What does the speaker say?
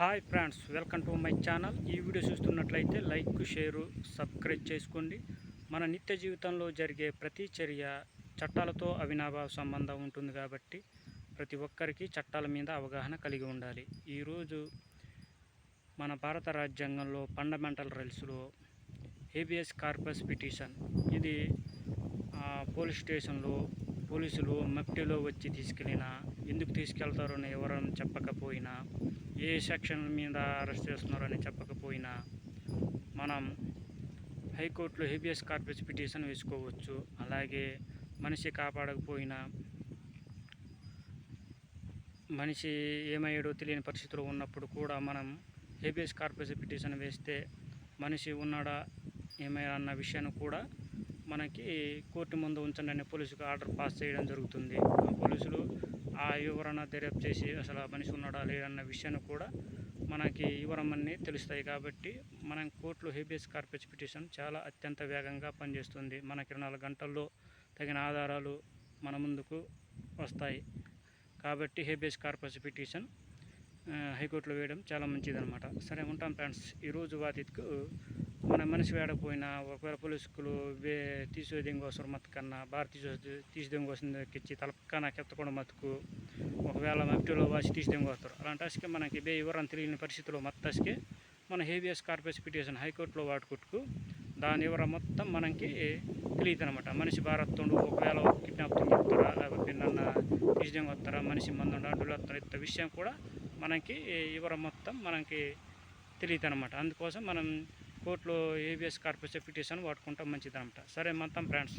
Hi friends welcome to my channel. ఈ video చూస్తున్నట్లయితే like share subscribe చేసుకోండి. మన నిత్య జీవితంలో జరిగే ప్రతి చర్య చట్టాలతో అవినాభావ సంబంధం ఉంటుంది కాబట్టి ప్రతి ఒక్కరికి చట్టాల మీద అవగాహన కలిగి ఉండాలి. ఈరోజు మన భారత రాజ్యాంగంలో ఫండమెంటల్ రైల్స్లో ఏబిఎస్ కార్పస్ పిటిషన్ ఇది పోలీస్ స్టేషన్లో పోలీసులు మఫ్టీలో వచ్చి తీసుకెళ్ళినా ఎందుకు తీసుకెళ్తారని ఎవరని చెప్పకపోయినా ఏ సెక్షన్ మీద అరెస్ట్ చేస్తున్నారని చెప్పకపోయినా మనం హైకోర్టులో హెబియస్ కార్పస్ పిటిషన్ వేసుకోవచ్చు. అలాగే మనిషి కాపాడకపోయినా మనిషి ఏమయ్యాడో తెలియని పరిస్థితిలో ఉన్నప్పుడు కూడా మనం హెబియస్ కార్పస్ పిటిషన్ వేస్తే మనిషి ఉన్నాడా ఏమయ్యా అన్న విషయాన్ని కూడా మనకి కోర్టు ముందు ఉంచండి అనే పోలీసుకు ఆర్డర్ పాస్ చేయడం జరుగుతుంది. పోలీసులు ఆ వివరణ దర్యాప్తు చేసి అసలు ఆ మనిషి ఉన్నాడా లేదన్న విషయాన్ని కూడా మనకి వివరమన్నీ తెలుస్తాయి కాబట్టి మనం కోర్టులో హేబియస్ కార్పస్ పిటిషన్ చాలా అత్యంత వేగంగా పనిచేస్తుంది. మనకి ఇరవై నాలుగు గంటల్లో తగిన ఆధారాలు మన ముందుకు వస్తాయి. కాబట్టి హేబియస్ కార్పస్ పిటిషన్ హైకోర్టులో వేయడం చాలా మంచిదన్నమాట. సరే ఉంటాం ఫ్రెండ్స్. ఈరోజు వాటికి మన మనిషి వేడకపోయినా ఒకవేళ పోలీసులు వే తీసేదేం కోసం మత్తు కన్నా బార్ తీసే తీసేదేం కోసం తలపక్కన కెత్తకుండా మతుకు ఒకవేళ మట్టిలో వాసి తీసేదేం వస్తారు అలాంటి అసకి మనకి బే వివరం తెలియని పరిస్థితిలో మత్తస్కి మన హేబియస్ కార్పస్ పిటిషన్ హైకోర్టులో వాడుకుంటుకు దాని వివరం మొత్తం మనకి తెలియదు అనమాట మనిషి భారత్తుండు ఒకవేళ కిడ్నాప్ చెప్తారా లేకపోతే నన్న తీసేదేం వస్తారా మనిషి మందు అడ్డులు వస్తారా ఇంత విషయం కూడా మనకి వివరం మొత్తం మనకి తెలియదు అనమాట అందుకోసం మనం కోర్టులో ఏబిఎస్ కార్పొరేషన్ పిటిషన్ వాడుకుంటాం మంచిదనమాట సరే మొత్తం ఫ్రెండ్స్.